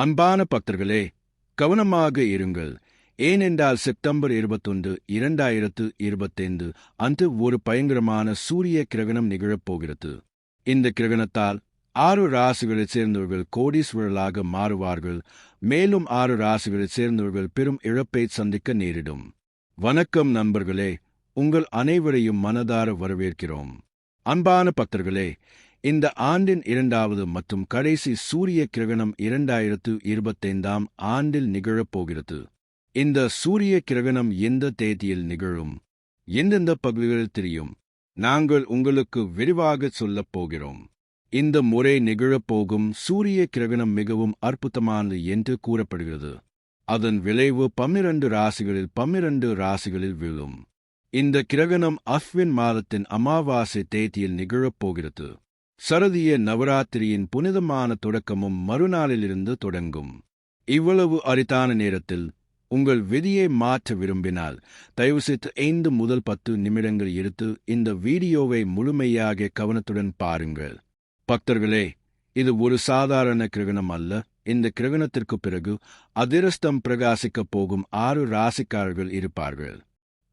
அன்பான பக்தர்களே கவனமாக இருங்கள். ஏனென்றால் செப்டம்பர் இருபத்தொன்று இரண்டாயிரத்து இருபத்தைந்து அன்று ஒரு பயங்கரமான சூரிய கிரகணம் நிகழப்போகிறது இந்த கிரகணத்தால் ஆறு ராசிகளைச் சேர்ந்தவர்கள் கோடீஸ்வரர்களாக மாறுவார்கள். மேலும் ஆறு ராசிகளைச் சேர்ந்தவர்கள் பெரும் இழப்பை சந்திக்க நேரிடும். வணக்கம் நண்பர்களே உங்கள் அனைவரையும் மனதார வரவேற்கிறோம். அன்பான பக்தர்களே இந்த ஆண்டின் இரண்டாவது மற்றும் கடைசி சூரிய கிரகணம் இரண்டாயிரத்து இருபத்தைந்தாம் ஆண்டில் நிகழப்போகிறது இந்த சூரிய கிரகணம் எந்த தேதியில் நிகழும்? எந்தெந்த பகுதிகளில் தெரியும்? நாங்கள் உங்களுக்கு விரிவாக சொல்லப் போகிறோம். இந்த முறை நிகழப்போகும் சூரிய கிரகணம் மிகவும் அற்புதமானது என்று கூறப்படுகிறது. அதன் விளைவு பன்னிரண்டு ராசிகளில் பன்னிரண்டு ராசிகளில் விழும். இந்த கிரகணம் அஸ்வின் மாதத்தின் அமாவாசை தேதியில் நிகழப்போகிறது சரதிய நவராத்திரியின் புனிதமான தொடக்கமும் மறுநாளிலிருந்து தொடங்கும். இவ்வளவு அரிதான நேரத்தில் உங்கள் விதியை மாற்ற விரும்பினால் தயவுசெய்து ஐந்து முதல் பத்து நிமிடங்கள் எடுத்து இந்த வீடியோவை முழுமையாக கவனத்துடன் பாருங்கள். பக்தர்களே இது ஒரு சாதாரண கிரகணம் அல்ல. இந்த கிரகணத்திற்கு பிறகு அதிரஸ்தம் பிரகாசிக்கப் போகும் ஆறு ராசிக்காரர்கள் இருப்பார்கள்.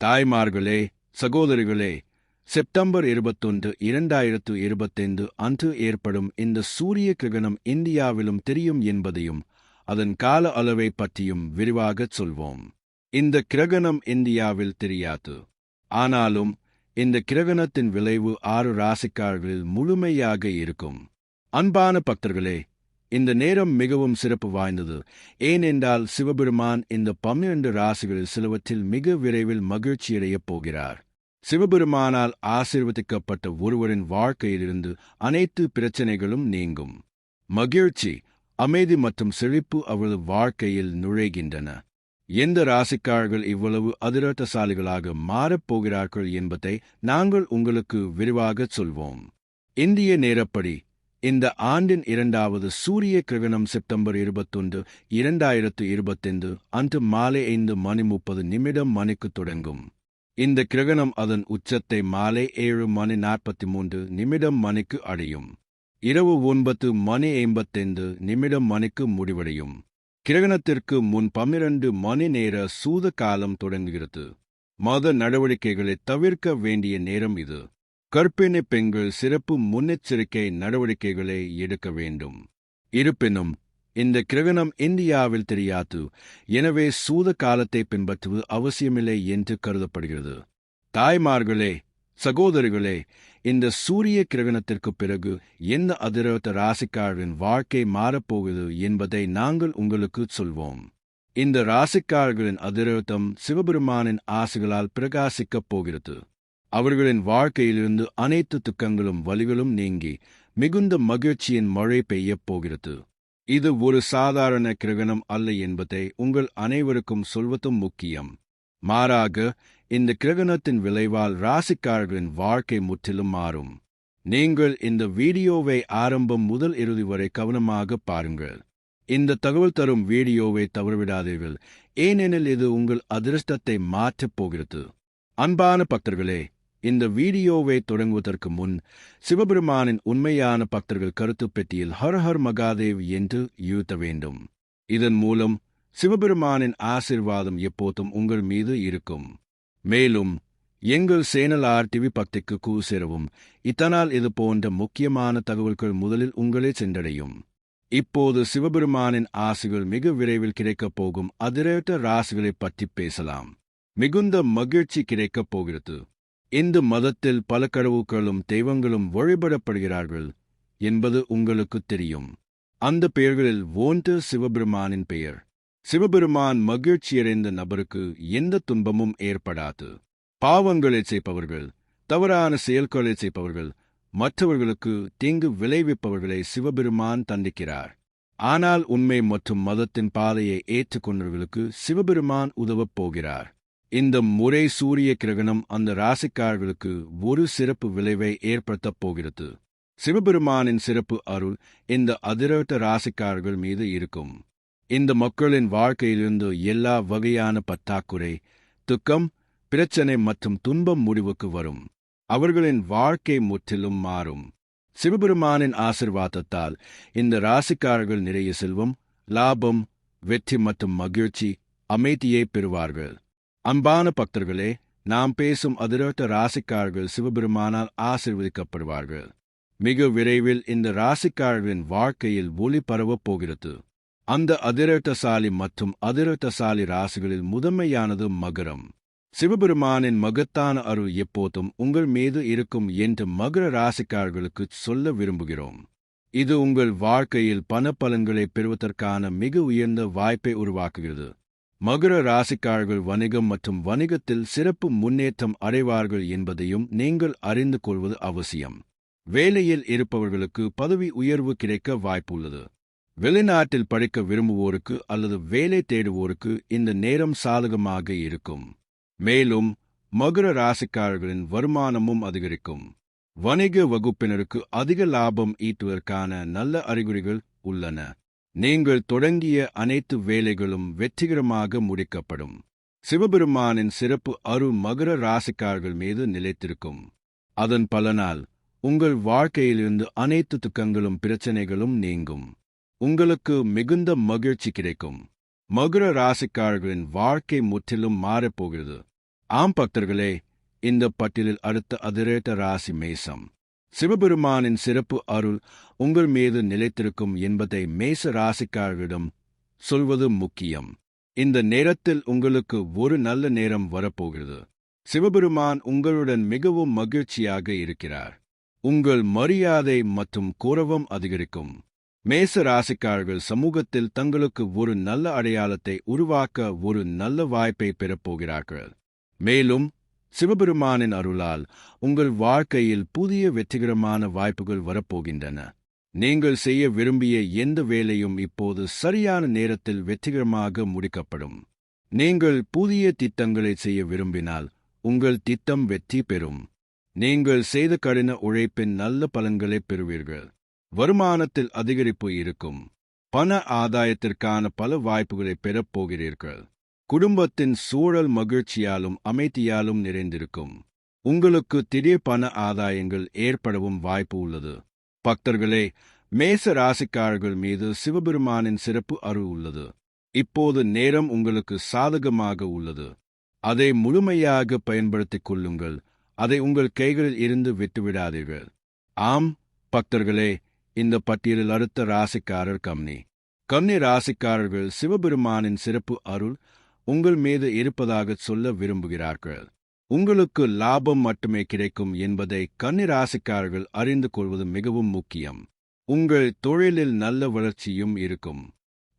தாய்மார்களே சகோதரிகளே செப்டம்பர் இருபத்தொன்று இரண்டாயிரத்து இருபத்தைந்து அன்று ஏற்படும் இந்த சூரிய கிரகணம் இந்தியாவிலும் தெரியும் என்பதையும் அதன் கால அளவை பற்றியும் விரிவாகச் சொல்வோம். இந்த கிரகணம் இந்தியாவில் தெரியாது. ஆனாலும் இந்த கிரகணத்தின் விளைவு ஆறு ராசிக்காரர்களில் முழுமையாக இருக்கும். அன்பான பக்தர்களே இந்த நேரம் மிகவும் சிறப்பு வாய்ந்தது. ஏனென்றால் சிவபெருமான் இந்த பன்னிரண்டு ராசிகளில் சிலவற்றில் மிக விரைவில் மகிழ்ச்சியடையப் போகிறார். சிவபெருமானால் ஆசிர்வதிக்கப்பட்ட ஒருவரின் வாழ்க்கையிலிருந்து அனைத்து பிரச்சனைகளும் நீங்கும். மகிழ்ச்சி அமைதி மற்றும் செழிப்பு அவரது வாழ்க்கையில் நுழைகின்றன. எந்த ராசிக்காரர்கள் இவ்வளவு அதிரட்டசாலிகளாக மாறப்போகிறார்கள் என்பதை நாங்கள் உங்களுக்கு விரிவாகச் சொல்வோம். இந்திய நேரப்படி இந்த ஆண்டின் இரண்டாவது சூரிய கிரகணம் செப்டம்பர் இருபத்தொன்று இரண்டாயிரத்து இருபத்தைந்து அன்று மாலை ஐந்து மணி முப்பது நிமிடம் மணிக்கு தொடங்கும். இந்த கிரகணம் அதன் உச்சத்தை மாலை ஏழு மணி நாற்பத்தி மூன்று நிமிடம் மணிக்கு அடையும். இரவு ஒன்பது மணி ஐம்பத்தைந்து நிமிடம் மணிக்கு முடிவடையும். கிரகணத்திற்கு முன் பன்னிரண்டு மணி நேர சூத காலம் தொடங்குகிறது. மத நடவடிக்கைகளை தவிர்க்க வேண்டிய நேரம் இது. கற்பிணி பெண்கள் சிறப்பு முன்னெச்சரிக்கை நடவடிக்கைகளை எடுக்க வேண்டும். இருப்பினும் இந்த கிரகணம் இந்தியாவில் தெரியாது. எனவே சூத காலத்தை பின்பற்றுவது அவசியமில்லை என்று கருதப்படுகிறது. தாய்மார்களே சகோதரிகளே இந்த சூரிய கிரகணத்திற்கு பிறகு எந்த அதிரவத்த ராசிக்காரின் வாழ்க்கை மாறப்போகுது என்பதை நாங்கள் உங்களுக்கு சொல்வோம். இந்த ராசிக்காரர்களின் அதிரவத்தம் சிவபெருமானின் ஆசைகளால் பிரகாசிக்கப் போகிறது. அவர்களின் வாழ்க்கையிலிருந்து அனைத்து துக்கங்களும் வலிகளும் நீங்கி மிகுந்த மகிழ்ச்சியின் மழை பெய்யப் போகிறது. இது ஒரு சாதாரண கிரகணம் அல்ல என்பதை உங்கள் அனைவருக்கும் சொல்வதும் முக்கியம். மாறாக இந்த கிரகணத்தின் விளைவால் ராசிக்காரர்களின் வாழ்க்கை முற்றிலும் மாறும். நீங்கள் இந்த வீடியோவை ஆரம்பம் முதல் இறுதி வரை கவனமாக பாருங்கள். இந்த தகவல் தரும் வீடியோவை தவறவிடாதீர்கள். ஏனெனில் இது உங்கள் அதிர்ஷ்டத்தை மாற்றப் போகிறது. அன்பான பக்தர்களே இந்த வீடியோவை தொடங்குவதற்கு முன் சிவபெருமானின் உண்மையான பக்தர்கள் கருத்து பெட்டியில் ஹர் ஹர் மகாதேவ் என்று யூத்த வேண்டும். இதன் மூலம் சிவபெருமானின் ஆசிர்வாதம் எப்போதும் உங்கள் மீது இருக்கும். மேலும் எங்கள் சேனல் டிவி பக்திக்கு கூ சேரவும். இதனால் இது போன்ற முக்கியமான தகவல்கள் முதலில் உங்களே சென்றடையும். இப்போது சிவபெருமானின் ஆசைகள் மிக விரைவில் கிடைக்கப் போகும். அதிரேட்ட ராசிகளைப் பற்றி பேசலாம். மிகுந்த மகிழ்ச்சி கிடைக்கப் போகிறது. இந்த மதத்தில் பல கடவுக்களும் தெய்வங்களும் வழிபடப்படுகிறார்கள் என்பது உங்களுக்கு தெரியும். அந்த பெயர்களில் ஒன்று சிவபெருமானின் பெயர். சிவபெருமான் மகிழ்ச்சியடைந்த நபருக்கு எந்த துன்பமும் ஏற்படாது. பாவங்களை செய்பவர்கள் தவறான செயல்களை செய்பவர்கள் மற்றவர்களுக்கு தீங்கு விளைவிப்பவர்களை சிவபெருமான் தண்டிக்கிறார். ஆனால் உண்மை மற்றும் மதத்தின் பாதையை ஏற்றுக்கொண்டவர்களுக்கு சிவபெருமான் உதவப் போகிறார். இந்த முறை சூரிய கிரகணம் அந்த ராசிக்காரர்களுக்கு ஒரு சிறப்பு விளைவை ஏற்படுத்தப் போகிறது. சிவபெருமானின் சிறப்பு அருள் இந்த அதிரட்ட ராசிக்காரர்கள் மீது இருக்கும். இந்த மக்களின் வாழ்க்கையிலிருந்து எல்லா வகையான பத்தாக்குறை துக்கம் பிரச்சனை மற்றும் துன்பம் முடிவுக்கு வரும். அவர்களின் வாழ்க்கை முற்றிலும் மாறும். சிவபெருமானின் ஆசிர்வாதத்தால் இந்த ராசிக்காரர்கள் நிறைய செல்வம் லாபம் வெற்றி மற்றும் மகிழ்ச்சி அமைதியை பெறுவார்கள். அன்பான பக்தர்களே நாம் பேசும் அதிரட்ட ராசிக்காரர்கள் சிவபெருமானால் ஆசிர்வதிக்கப்படுவார்கள். மிக விரைவில் இந்த ராசிக்காரர்களின் வாழ்க்கையில் ஒளி பரவப் போகிறது. அந்த அதிரட்டசாலி மற்றும் அதிரட்டசாலி ராசிகளில் முதன்மையானது மகரம். சிவபெருமானின் மகத்தான அருள் எப்போதும் உங்கள் மீது இருக்கும் என்று மகர ராசிக்காரர்களுக்கு சொல்ல விரும்புகிறோம். இது உங்கள் வாழ்க்கையில் பண பலன்களை பெறுவதற்கான மிக உயர்ந்த வாய்ப்பை உருவாக்குகிறது. மகர ராசிக்காரர்கள் வணிகம் மற்றும் வணிகத்தில் சிறப்பு முன்னேற்றம் அடைவார்கள் என்பதையும் நீங்கள் அறிந்து கொள்வது அவசியம். வேலையில் இருப்பவர்களுக்கு பதவி உயர்வு கிடைக்க வாய்ப்புள்ளது. வெளிநாட்டில் படிக்க விரும்புவோருக்கு அல்லது வேலை தேடுவோருக்கு இந்த நேரம் சாதகமாக இருக்கும். மேலும் மகர ராசிக்காரர்களின் வருமானமும் அதிகரிக்கும். வணிக வகுப்பினருக்கு அதிக லாபம் ஈட்டுவதற்கான நல்ல அறிகுறிகள் உள்ளன. நீங்கள் தொடங்கிய அனைத்து வேலைகளும் வெற்றிகரமாக முடிக்கப்படும். சிவபெருமானின் சிறப்பு அரு மகர ராசிக்கார்கள் மீது நிலைத்திருக்கும். அதன் பலனால் உங்கள் வாழ்க்கையிலிருந்து அனைத்து துக்கங்களும் பிரச்சனைகளும் நீங்கும். உங்களுக்கு மிகுந்த மகிழ்ச்சி கிடைக்கும். மகர ராசிக்காரர்களின் வாழ்க்கை முற்றிலும் மாறப்போகிறது. ஆம் பக்தர்களே இந்த பட்டியலில் அடுத்த அதிரேட்ட ராசி மேசம் சிவபெருமானின் சிறப்பு அருள் உங்கள் மீது நிலைத்திருக்கும் என்பதை மேச ராசிக்காரர்களிடம் சொல்வது முக்கியம். இந்த நேரத்தில் உங்களுக்கு ஒரு நல்ல நேரம் வரப்போகிறது. சிவபெருமான் உங்களுடன் மிகவும் மகிழ்ச்சியாக இருக்கிறார். உங்கள் மரியாதை மற்றும் கோரவம் அதிகரிக்கும். மேச ராசிக்காரர்கள் சமூகத்தில் தங்களுக்கு ஒரு நல்ல அடையாளத்தை உருவாக்க ஒரு நல்ல வாய்ப்பை பெறப்போகிறார்கள் மேலும் சிவபெருமானின் அருளால் உங்கள் வாழ்க்கையில் புதிய வெற்றிகரமான வாய்ப்புகள் வரப்போகின்றன. நீங்கள் செய்ய விரும்பிய எந்த வேலையும் இப்போது சரியான நேரத்தில் வெற்றிகரமாக முடிக்கப்படும். நீங்கள் புதிய திட்டங்களை செய்ய விரும்பினால் உங்கள் திட்டம் வெற்றி பெறும். நீங்கள் செய்த கடின உழைப்பின் நல்ல பலன்களை பெறுவீர்கள். வருமானத்தில் அதிகரிப்பு இருக்கும். பண ஆதாயத்திற்கான பல வாய்ப்புகளை பெறப் போகிறீர்கள். குடும்பத்தின் சூழல் மகிழ்ச்சியாலும் அமைதியாலும் நிறைந்திருக்கும். உங்களுக்கு திடீர் பண ஆதாயங்கள் ஏற்படவும் வாய்ப்பு உள்ளது. பக்தர்களே மேச ராசிக்காரர்கள் மீது சிவபெருமானின் சிறப்பு அருள் உள்ளது. இப்போது நேரம் உங்களுக்கு சாதகமாக உள்ளது. அதை முழுமையாக பயன்படுத்திக் கொள்ளுங்கள். அதை உங்கள் கைகளில் இருந்து விட்டுவிடாதீர்கள். ஆம் பக்தர்களே இந்த பட்டியலில் அடுத்த ராசிக்காரர் கம்னி. கன்னி ராசிக்காரர்கள் சிவபெருமானின் சிறப்பு அருள் உங்கள் மீது இருப்பதாக சொல்ல விரும்புகிறார்கள். உங்களுக்கு லாபம் மட்டுமே கிடைக்கும் என்பதை கன்னிராசிக்காரர்கள் அறிந்து கொள்வது மிகவும் முக்கியம். உங்கள் தொழிலில் நல்ல வளர்ச்சியும் இருக்கும்.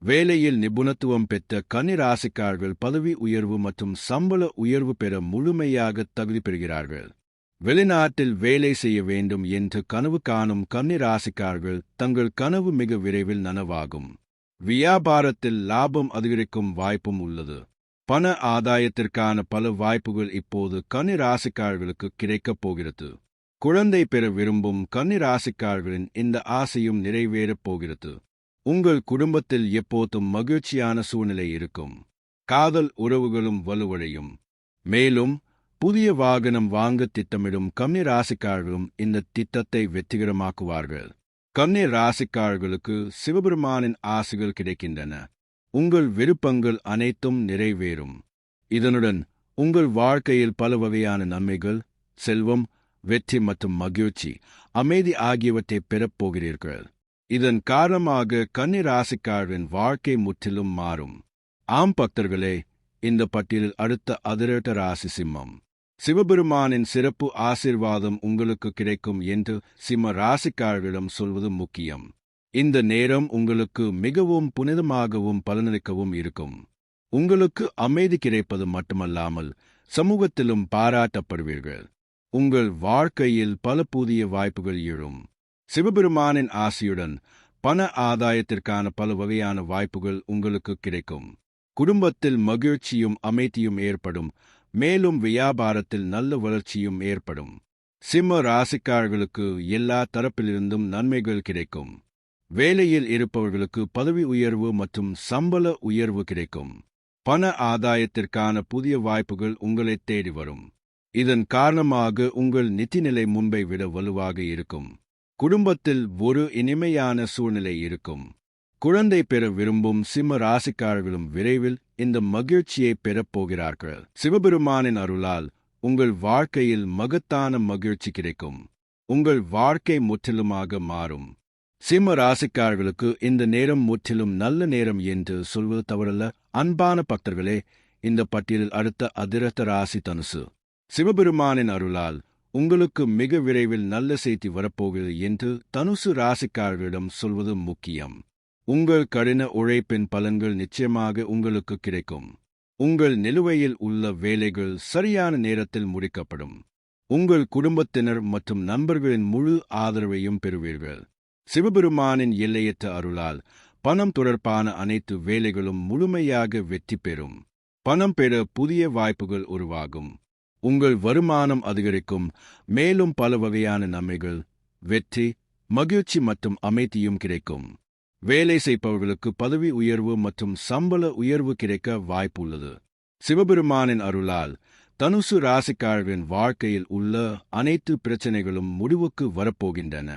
வேலையில் நிபுணத்துவம் பெற்ற கன்னிராசிக்காரர்கள் பதவி உயர்வு மற்றும் சம்பள உயர்வு பெற முழுமையாக தகுதி பெறுகிறார்கள். வெளிநாட்டில் வேலை செய்ய வேண்டும் என்று கனவு காணும் கன்னிராசிக்காரர்கள் தங்கள் கனவு மிக விரைவில் நனவாகும். வியாபாரத்தில் லாபம் அதிகரிக்கும் வாய்ப்பும் உள்ளது. பண ஆதாயத்திற்கான பல வாய்ப்புகள் இப்போது கன்னிராசிக்காரர்களுக்கு கிடைக்கப் போகிறது. குழந்தை பெற விரும்பும் கன்னிராசிக்காரர்களின் இந்த ஆசையும் நிறைவேறப் போகிறது. உங்கள் குடும்பத்தில் எப்போதும் மகிழ்ச்சியான சூழ்நிலை இருக்கும். காதல் உறவுகளும் வலுவடையும். மேலும் புதிய வாகனம் வாங்க திட்டமிடும் கன்னி ராசிக்காரர்களும் இந்த திட்டத்தை வெற்றிகரமாக்குவார்கள். கன்னி ராசிக்காரர்களுக்கு சிவபெருமானின் ஆசைகள் கிடைக்கின்றன. உங்கள் விருப்பங்கள் அனைத்தும் நிறைவேறும். இதனுடன் உங்கள் வாழ்க்கையில் பல வகையான நன்மைகள் செல்வம் வெற்றி மற்றும் மகிழ்ச்சி அமைதி ஆகியவற்றை பெறப் போகிறீர்கள். இதன் காரணமாக கன்னி ராசிக்காரரின் வாழ்க்கை முற்றிலும் மாறும். ஆம் பக்தர்களே இந்த பட்டியலில் அடுத்த அதிரட்ட ராசி சிம்மம். சிவபெருமானின் சிறப்பு ஆசிர்வாதம் உங்களுக்கு கிடைக்கும் என்று சிம்ம ராசிக்காரர்களிடம் சொல்வது முக்கியம். இந்த நேரம் உங்களுக்கு மிகவும் புனிதமாகவும் பலனளிக்கவும் இருக்கும். உங்களுக்கு அமைதி கிடைப்பது மட்டுமல்லாமல் சமூகத்திலும் பாராட்டப்படுவீர்கள். உங்கள் வாழ்க்கையில் பல புதிய வாய்ப்புகள் எழும். சிவபெருமானின் ஆசியுடன் பண ஆதாயத்திற்கான பல வகையான வாய்ப்புகள் உங்களுக்கு கிடைக்கும். குடும்பத்தில் மகிழ்ச்சியும் அமைதியும் ஏற்படும். மேலும் வியாபாரத்தில் நல்ல வளர்ச்சியும் ஏற்படும். சிம்ம ராசிக்காரர்களுக்கு எல்லா தரப்பிலிருந்தும் நன்மைகள் கிடைக்கும். வேலையில் இருப்பவர்களுக்கு பதவி உயர்வு மற்றும் சம்பள உயர்வு கிடைக்கும். பண ஆதாயத்திற்கான புதிய வாய்ப்புகள் உங்களை தேடி வரும். இதன் காரணமாக உங்கள் நிதிநிலை முன்பை விட வலுவாக இருக்கும். குடும்பத்தில் ஒரு இனிமையான சூழ்நிலை இருக்கும். குழந்தை பெற விரும்பும் சிம்ம ராசிக்காரர்களும் விரைவில் இந்த மகிழ்ச்சியை பெறப் போகிறார்கள். சிவபெருமானின் அருளால் உங்கள் வாழ்க்கையில் மகத்தான மகிழ்ச்சி கிடைக்கும். உங்கள் வாழ்க்கை முற்றிலுமாக மாறும். சிம்ம ராசிக்காரர்களுக்கு இந்த நேரம் முற்றிலும் நல்ல நேரம் என்று சொல்வது தவறல்ல. அன்பான பக்தர்களே இந்த பட்டியலில் அடுத்த அதிரத்த ராசி தனுசு. சிவபெருமானின் அருளால் உங்களுக்கு மிக விரைவில் நல்ல செய்தி வரப்போகிறது என்று தனுசு ராசிக்காரர்களிடம் சொல்வது முக்கியம். உங்கள் கடின உழைப்பின் பலன்கள் நிச்சயமாக உங்களுக்கு கிடைக்கும். உங்கள் நிலுவையில் உள்ள வேலைகள் சரியான நேரத்தில் முடிக்கப்படும். உங்கள் குடும்பத்தினர் மற்றும் நண்பர்களின் முழு ஆதரவையும் பெறுவீர்கள். சிவபெருமானின் எல்லையற்ற அருளால் பணம் தொடர்பான அனைத்து வேலைகளும் முழுமையாக வெற்றி பெறும். பணம் பெற புதிய வாய்ப்புகள் உருவாகும். உங்கள் வருமானம் அதிகரிக்கும். மேலும் பல வகையான நன்மைகள் வெற்றி மகிழ்ச்சி மற்றும் அமைதியும் கிடைக்கும். வேலை செய்பவர்களுக்கு பதவி உயர்வு மற்றும் சம்பள உயர்வு கிடைக்க வாய்ப்புள்ளது. சிவபெருமானின் அருளால் தனுசு ராசிக்காரர்களின் வாழ்க்கையில் உள்ள அனைத்து பிரச்சனைகளும் முடிவுக்கு வரப்போகின்றன.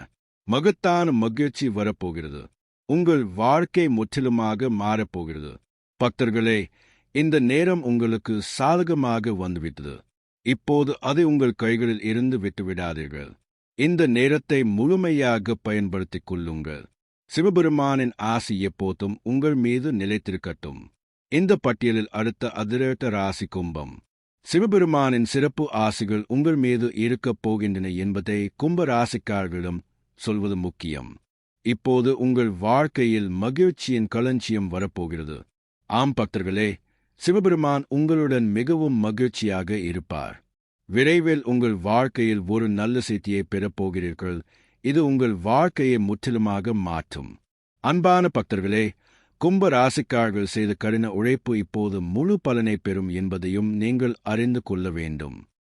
மகத்தான மகிழ்ச்சி வரப்போகிறது. உங்கள் வாழ்க்கை முற்றிலுமாக மாறப்போகிறது. பக்தர்களே இந்த நேரம் உங்களுக்கு சாதகமாக வந்துவிட்டது. இப்போது அதை உங்கள் கைகளில் இருந்து விட்டுவிடாதீர்கள். இந்த நேரத்தை முழுமையாக பயன்படுத்திக் கொள்ளுங்கள். சிவபெருமானின் ஆசி எப்போதும் உங்கள் மீது நிலைத்திருக்கட்டும். இந்த பட்டியலில் அடுத்த அதிரட்ட ராசி கும்பம். சிவபெருமானின் சிறப்பு ஆசிகள் உங்கள் மீது இருக்கப் போகின்றன என்பதை கும்ப ராசிக்காரர்களிடம் சொல்வது முக்கியம். இப்போது உங்கள் வாழ்க்கையில் மகிழ்ச்சியின் களஞ்சியம் வரப்போகிறது. ஆம் பக்தர்களே சிவபெருமான் உங்களுடன் மிகவும் மகிழ்ச்சியாக இருப்பார். விரைவில் உங்கள் வாழ்க்கையில் ஒரு நல்ல செய்தியை பெறப்போகிறீர்கள் இது உங்கள் வாழ்க்கையை முற்றிலுமாக மாற்றும். அன்பான பக்தர்களே கும்ப ராசிக்கார்கள் செய்த கடின உழைப்பு இப்போது முழு பலனை பெறும் என்பதையும் நீங்கள் அறிந்து கொள்ள வேண்டும்.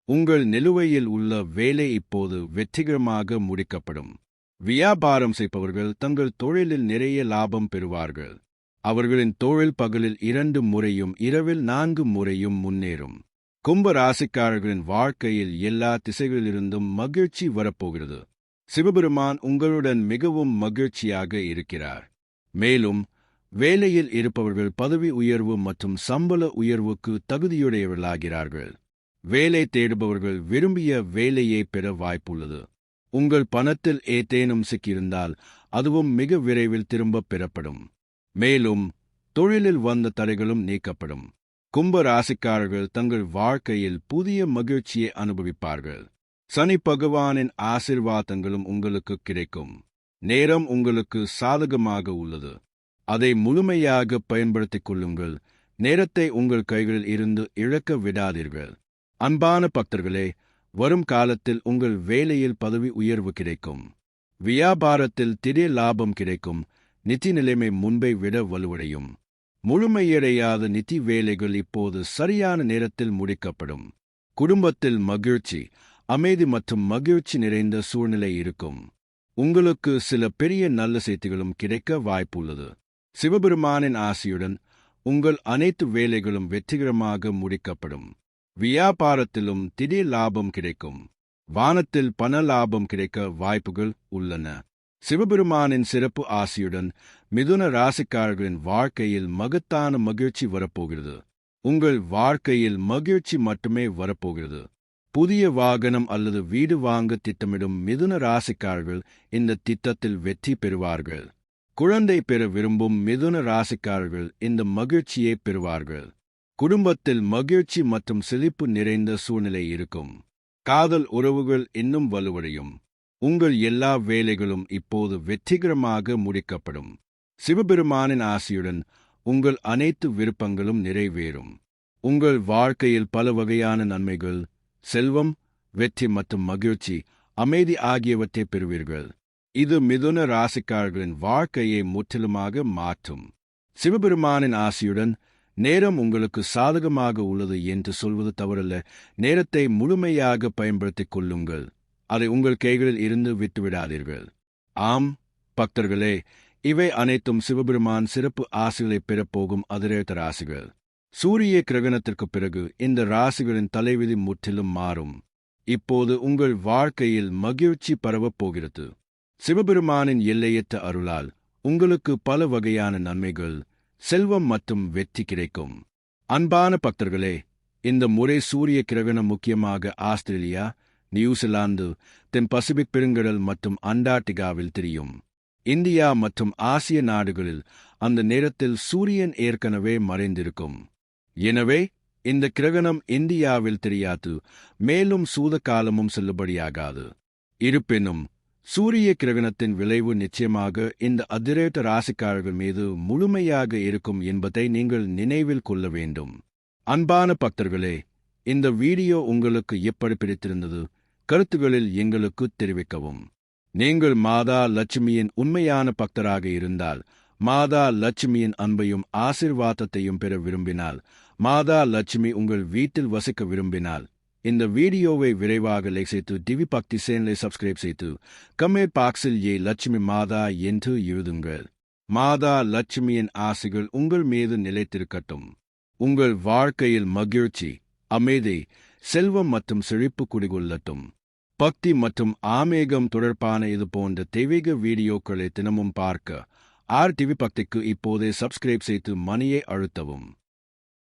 உங்கள் நிலுவையில் உள்ள வேலை இப்போது வெற்றிகரமாக முடிக்கப்படும். வியாபாரம் செய்பவர்கள் தங்கள் தொழிலில் நிறைய லாபம் பெறுவார்கள். அவர்களின் தொழில் பகலில் இரண்டு முறையும் இரவில் நான்கு முறையும் முன்னேறும். கும்ப ராசிக்காரர்களின் வாழ்க்கையில் எல்லா திசைகளிலிருந்தும் மகிழ்ச்சி வரப்போகிறது. சிவபெருமான் உங்களுடன் மிகவும் மகிழ்ச்சியாக இருக்கிறார். மேலும் வேலையில் இருப்பவர்கள் பதவி உயர்வு மற்றும் சம்பள உயர்வுக்கு தகுதியுடையவர்களாகிறார்கள். வேலை தேடுபவர்கள் விரும்பிய வேலையை பெற வாய்ப்புள்ளது. உங்கள் பணத்தில் ஏதேனும் சிக்கியிருந்தால் அதுவும் மிக விரைவில் திரும்பப் பெறப்படும். மேலும் தொழிலில் வந்த தடைகளும் நீக்கப்படும். கும்ப ராசிக்காரர்கள் தங்கள் வாழ்க்கையில் புதிய மகிழ்ச்சியை அனுபவிப்பார்கள். சனி பகவானின் ஆசிர்வாதங்களும் உங்களுக்கு கிடைக்கும். நேரம் உங்களுக்கு சாதகமாக உள்ளது. அதை முழுமையாக பயன்படுத்திக் கொள்ளுங்கள். நேரத்தை உங்கள் கைகளில் இருந்து இழக்க விடாதீர்கள். அன்பான பக்தர்களே வரும் காலத்தில் உங்கள் வேலையில் பதவி உயர்வு கிடைக்கும். வியாபாரத்தில் திடீர் லாபம் கிடைக்கும். நிதி நிலைமை முன்பை விட வலுவடையும். முழுமையடையாத நிதி வேலைகள் இப்போது சரியான நேரத்தில் முடிக்கப்படும். குடும்பத்தில் மகிழ்ச்சி அமைதி மற்றும் மகிழ்ச்சி நிறைந்த சூழ்நிலை இருக்கும். உங்களுக்கு சில பெரிய நல்ல செய்திகளும் கிடைக்க வாய்ப்புள்ளது. சிவபெருமானின் ஆசியுடன் உங்கள் அனைத்து வேலைகளும் வெற்றிகரமாக முடிக்கப்படும். வியாபாரத்திலும் திடீர் லாபம் கிடைக்கும். வானத்தில் பண லாபம் கிடைக்க வாய்ப்புகள் உள்ளன. சிவபெருமானின் சிறப்பு ஆசியுடன் மிதுன ராசிக்காரர்களின் வாழ்க்கையில் மகத்தான மகிழ்ச்சி வரப்போகிறது. உங்கள் வாழ்க்கையில் மகிழ்ச்சி மட்டுமே வரப்போகிறது. புதிய வாகனம் அல்லது வீடு வாங்க திட்டமிடும் மிதுன ராசிக்காரர்கள் இந்த திட்டத்தில் வெற்றி பெறுவார்கள். குழந்தை பெற விரும்பும் மிதுன ராசிக்காரர்கள் இந்த மகிழ்ச்சியை பெறுவார்கள். குடும்பத்தில் மகிழ்ச்சி மற்றும் செழிப்பு நிறைந்த சூழ்நிலை இருக்கும். காதல் உறவுகள் இன்னும் வலுவடையும். உங்கள் எல்லா வேலைகளும் இப்போது வெற்றிகரமாக முடிக்கப்படும். சிவபெருமானின் ஆசியுடன் உங்கள் அனைத்து விருப்பங்களும் நிறைவேறும். உங்கள் வாழ்க்கையில் பல வகையான நன்மைகள் செல்வம் வெற்றி மற்றும் மகிழ்ச்சி அமைதி ஆகியவற்றை பெறுவீர்கள். இது மிதுன ராசிக்காரர்களின் வாழ்க்கையை முற்றிலுமாக மாற்றும். சிவபெருமானின் ஆசியுடன் நேரம் உங்களுக்கு சாதகமாக உள்ளது என்று சொல்வது தவறல்ல. நேரத்தை முழுமையாக பயன்படுத்திக் கொள்ளுங்கள். அதை உங்கள் கைகளில் இருந்து விட்டுவிடாதீர்கள். ஆம் பக்தர்களே இவை அனைத்தும் சிவபெருமான் சிறப்பு ஆசைகளை பெறப்போகும் அதிரேத்த ராசிகள். சூரிய கிரகணத்திற்கு பிறகு இந்த ராசிகளின் தலைவிதி முற்றிலும் மாறும். இப்போது உங்கள் வாழ்க்கையில் மகிழ்ச்சி பரவப் போகிறது. சிவபெருமானின் எல்லையற்ற அருளால் உங்களுக்கு பல வகையான நன்மைகள் செல்வம் மற்றும் வெற்றி கிடைக்கும். அன்பான பக்தர்களே இந்த முறை சூரிய கிரகணம் முக்கியமாக ஆஸ்திரேலியா நியூசிலாந்து தென் பசிபிக் பெருங்கடல் மற்றும் அண்டார்டிகாவில் தெரியும். இந்தியா மற்றும் ஆசிய நாடுகளில் அந்த நேரத்தில் சூரியன் ஏற்கனவே மறைந்திருக்கும். எனவே இந்த கிரகணம் இந்தியாவில் தெரியாது மேலும் சூத காலமும் செல்லுபடியாகாது. இருப்பினும் சூரிய கிரகணத்தின் விளைவு நிச்சயமாக இந்த அதிரேட்ட ராசிக்காரர்கள் மீது முழுமையாக இருக்கும் என்பதை நீங்கள் நினைவில் கொள்ள வேண்டும். அன்பான பக்தர்களே இந்த வீடியோ உங்களுக்கு எப்படி பிடித்திருந்தது? கருத்துகளில் எங்களுக்கு தெரிவிக்கவும். நீங்கள் மாதா லட்சுமியின் உண்மையான பக்தராக இருந்தால் மாதா லட்சுமியின் அன்பையும் ஆசிர்வாதத்தையும் பெற விரும்பினால் மாதா லட்சுமி உங்கள் வீட்டில் வசிக்க விரும்பினால் இந்த வீடியோவை விரைவாக லைக் செய்து டிவி பக்தி சேனலை சப்ஸ்கிரைப் செய்து கமெண்ட் பாக்ஸில் ஏ லட்சுமி மாதா என்று எழுதுங்கள். மாதா லட்சுமியின் ஆசைகள் உங்கள் மீது நிலைத்திருக்கட்டும். உங்கள் வாழ்க்கையில் மகிழ்ச்சி அமைதி செல்வம் மற்றும் செழிப்பு குடிகொள்ளட்டும். பக்தி மற்றும் ஆமேகம் தொடர்பான இது போன்ற தெய்வீக வீடியோக்களை தினமும் பார்க்க ஆர் டிவி பக்திக்கு இப்போதே சப்ஸ்கிரைப் செய்து மணியை அழுத்தவும்.